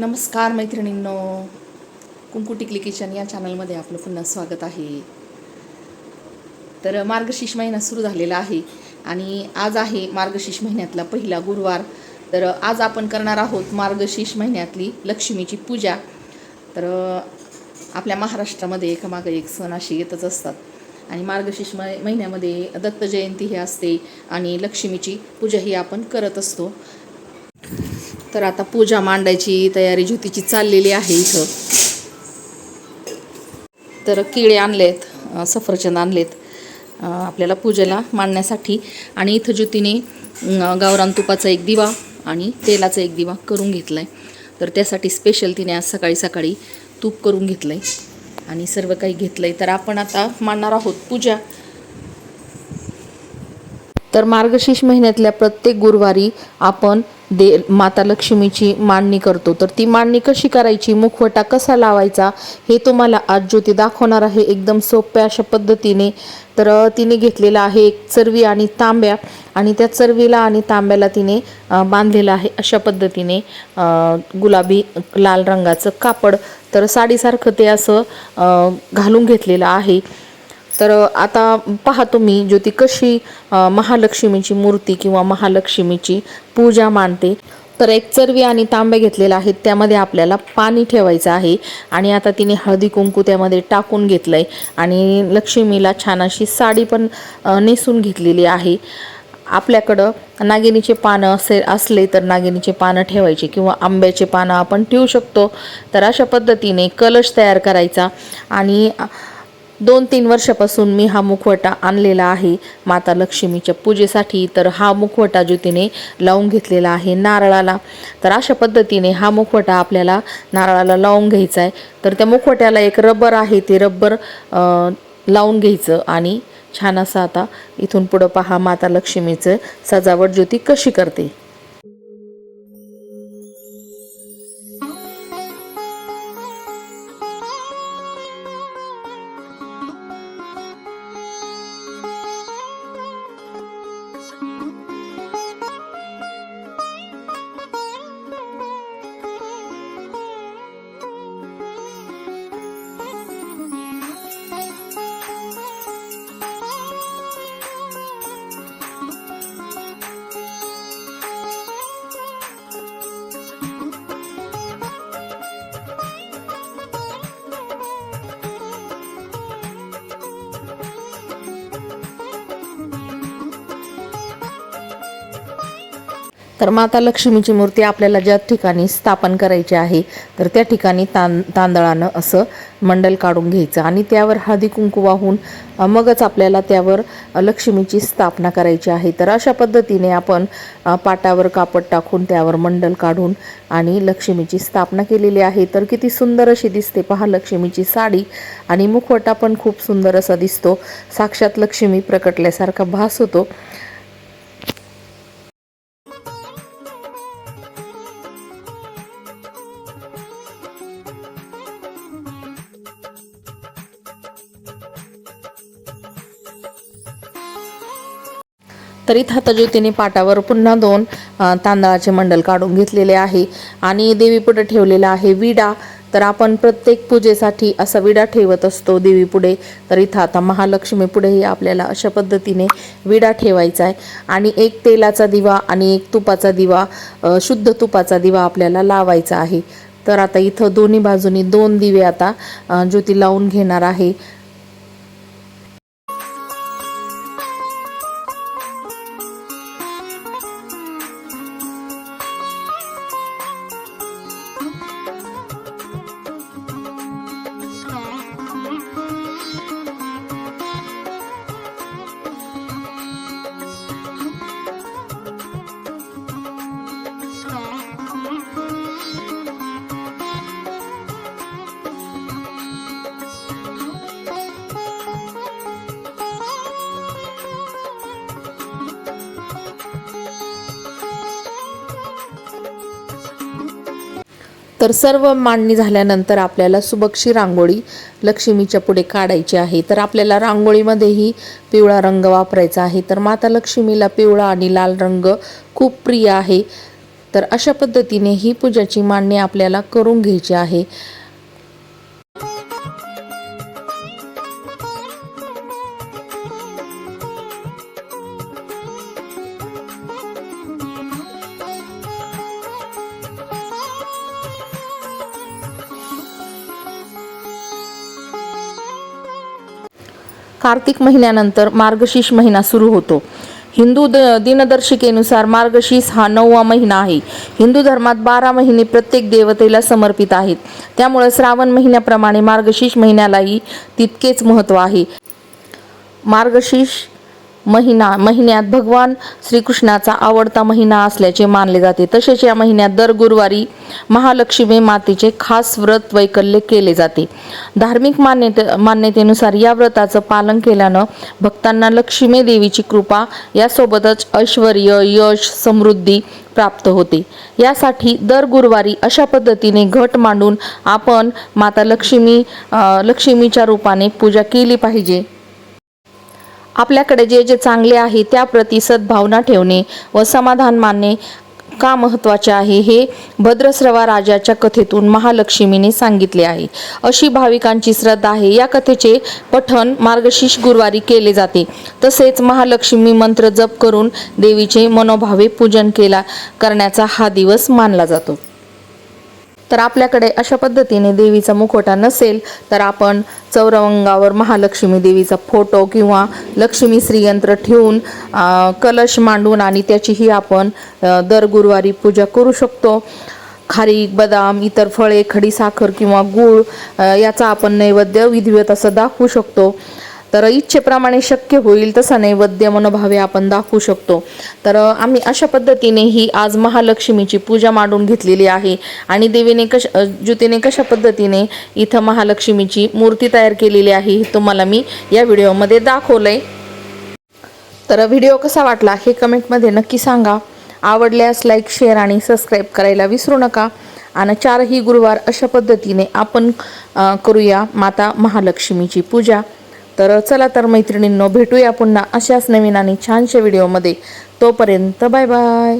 नमस्कार मैत्रिणींनो. कुंकू टिकली किचन या चॅनलमध्ये आपलं पुन्हा स्वागत आहे. तर मार्गशीर्ष महिना सुरू झालेला आहे आणि आज आहे मार्गशीर्ष महिन्यातला पहिला गुरुवार. तर आज आपण करणार आहोत मार्गशीर्ष महिन्यातली लक्ष्मीची पूजा. तर आपल्या महाराष्ट्रामध्ये एकामागं एक सण असे येतच असतात. आणि मार्गशीर्ष महिन्यामध्ये दत्त जयंती ही असते आणि लक्ष्मीची पूजा ही आपण करत असतो. तर आता पूजा मांडायची तयारी ज्योतीची चाललेली आहे इथं. तर केळे आणलेत सफरचंद आणलेत आपल्याला पूजेला मांडण्यासाठी. आणि इथं ज्योतीने गावरान तुपाचा एक दिवा आणि तेलाचा एक दिवा करून घेतला आहे तर त्यासाठी स्पेशल तिने आज सकाळी सकाळी तूप करून घेतलं आहे आणि सर्व काही घेतलं आहे तर आपण आता मांडणार आहोत पूजा. तर मार्गशीर्ष महिन्यातल्या प्रत्येक गुरुवारी आपण दे माता लक्ष्मीची मांडणी करतो. तर ती मांडणी कशी करायची? मुखवटा कसा लावायचा? हे तुम्हाला आज ज्योती दाखवणार आहे. एकदम सोप्या अशा पद्धतीने. तर तिने घेतलेला आहे एक चरवी आणि तांब्या. आणि त्या चरवीला आणि तांब्याला तिने बांधलेलं आहे अशा पद्धतीने गुलाबी लाल रंगाचं कापड. तर साडीसारखं ते असं घालून घेतलेलं आहे. तर आता पहा तुम्ही ज्योती कशी महालक्ष्मीची मूर्ती किंवा महालक्ष्मीची पूजा मांडते. तर एक चरवी आणि तांबे घेतलेला आहे त्यामध्ये आपल्याला पाणी ठेवायचं आहे. आणि आता तिने हळदी कुंकू त्यामध्ये टाकून घेतलं आहे आणि लक्ष्मीला छान अशी साडी पण नेसून घेतलेली आहे. आपल्याकडं नागिनीचे पानं असे असले तर नागिनीचे पानं ठेवायचे किंवा आंब्याचे पानं आपण ठेवू शकतो. तर अशा पद्धतीने कलश तयार करायचा. आणि दोन तीन वर्षापासून मी हा मुखवटा आणलेला आहे. माता लक्ष्मीच्या पूजेसाठी तर हा मुखवटा ज्योतीने लावून घेतलेला आहे नारळाला. तर अशा पद्धतीने हा मुखवटा आपल्याला नारळाला लावून घ्यायचा आहे. तर त्या मुखवट्याला एक रबर आहे ते रबर लावून घ्यायचं आणि छान असं आता इथून पुढं पहा माता लक्ष्मीचं सजावट ज्योती कशी करते. तर माता लक्ष्मीची मूर्ती आपल्याला ज्या ठिकाणी स्थापन करायची आहे तर त्या ठिकाणी तां तांदळानं असं मंडल काढून घ्यायचं. आणि त्यावर हळदी कुंकू वाहून मगच आपल्याला त्यावर लक्ष्मीची स्थापना करायची आहे. तर अशा पद्धतीने आपण पाटावर कापड टाकून त्यावर मंडल काढून आणि लक्ष्मीची स्थापना केलेली आहे. तर किती सुंदर अशी दिसते पहा लक्ष्मीची साडी. आणि मुखवटा पण खूप सुंदर असा दिसतो. साक्षात लक्ष्मी प्रकटल्यासारखा भास होतो. तरी इथं आता ज्योतीने पाटावर पुन्हा दोन तांदळाचे मंडल काढून घेतलेले आहे. आणि देवीपुढे ठेवलेला आहे विडा. तर आपण प्रत्येक पूजेसाठी असा विडा ठेवत असतो देवीपुढे. तर इथं आता महालक्ष्मीपुढेही आपल्याला अशा पद्धतीने विडा ठेवायचा आहे. आणि एक तेलाचा दिवा आणि एक तुपाचा दिवा शुद्ध तुपाचा दिवा आपल्याला लावायचा आहे. तर आता इथं दोन्ही बाजूनी दोन दिवे आता ज्योती लावून घेणार आहे. तर सर्व मांडणी झाल्यानंतर आपल्याला सुबक्षी रांगोळी लक्ष्मीच्या पुढे काढायची आहे. तर आपल्याला रांगोळीमध्येही पिवळा रंग वापरायचा आहे. तर माता लक्ष्मीला पिवळा आणि लाल रंग खूप प्रिय आहे. तर अशा पद्धतीने ही पूजाची मांडणी आपल्याला करून घ्यायची आहे. कार्तिक महिन्यानंतर मार्गशीर्ष महिना सुरू होतो. हिंदू द दिनदर्शिकेनुसार मार्गशीर्ष हा नववा महिना आहे. हिंदू धर्मात बारा महिने प्रत्येक देवतेला समर्पित आहेत. त्यामुळे श्रावण महिन्याप्रमाणे मार्गशीर्ष महिन्यालाही तितकेच महत्त्व आहे. मार्गशीर्ष महिना महिन्यात भगवान श्रीकृष्णाचा आवडता महिना असल्याचे मानले जाते. तसेच या महिन्यात दर गुरुवारी महालक्ष्मी मातेचे खास व्रत वैकल्य केले जाते. धार्मिक मान्यते मान्यतेनुसार या व्रताचं पालन केल्यानं भक्तांना लक्ष्मी देवीची कृपा यासोबतच ऐश्वर यश समृद्धी प्राप्त होते. यासाठी दर गुरुवारी अशा पद्धतीने घट मांडून आपण माता लक्ष्मी लक्ष्मीच्या रूपाने पूजा केली पाहिजे. आपल्याकडे जे जे चांगले आहे त्याप्रती सद्भावना ठेवणे व समाधान मानणे का महत्त्वाचे आहे हे भद्रस्रवा राजाच्या कथेतून महालक्ष्मीने सांगितले आहे. अशी भाविकांची श्रद्धा आहे. या कथेचे पठण मार्गशीर्ष गुरुवारी केले जाते. तसेच महालक्ष्मी मंत्र जप करून देवीचे मनोभावे पूजन केला करण्याचा हा दिवस मानला जातो. तर आपल्याकडे अशा पद्धतीने देवीचा मुखवटा नसेल तर आपण चौरंगावर महालक्ष्मी देवीचा फोटो किंवा लक्ष्मी श्रीयंत्र ठेवून कलश मांडून आणि त्याचीही आपण दर गुरुवारी पूजा करू शकतो. खारीक बदाम इतर फळे खडी साखर किंवा गूळ याचा आपण नैवेद्य विधिवत असं दाखवू शकतो. तर इच्छेप्रमाणे शक्य होईल तसा नैवेद्य मनोभावे आपण दाखवू शकतो. तर आम्ही अशा पद्धतीने ही आज महालक्ष्मीची पूजा मांडून घेतलेली आहे आणि देवीने कश ज्युतीने ज्योतीने कशा पद्धतीने इथं महालक्ष्मीची मूर्ती तयार केलेली आहे तुम्हाला मी या व्हिडिओमध्ये दाखवलंय. तर व्हिडिओ कसा वाटला हे कमेंटमध्ये नक्की सांगा. आवडल्यास लाईक शेअर आणि सबस्क्राईब करायला विसरू नका. आणि चारही गुरुवार अशा पद्धतीने आपण करूया माता महालक्ष्मीची पूजा. तर चला तर मैत्रिणींनो भेटूया पुन्हा अशाच नवीन आणि छानशा व्हिडिओमध्ये तोपर्यंत बाय बाय.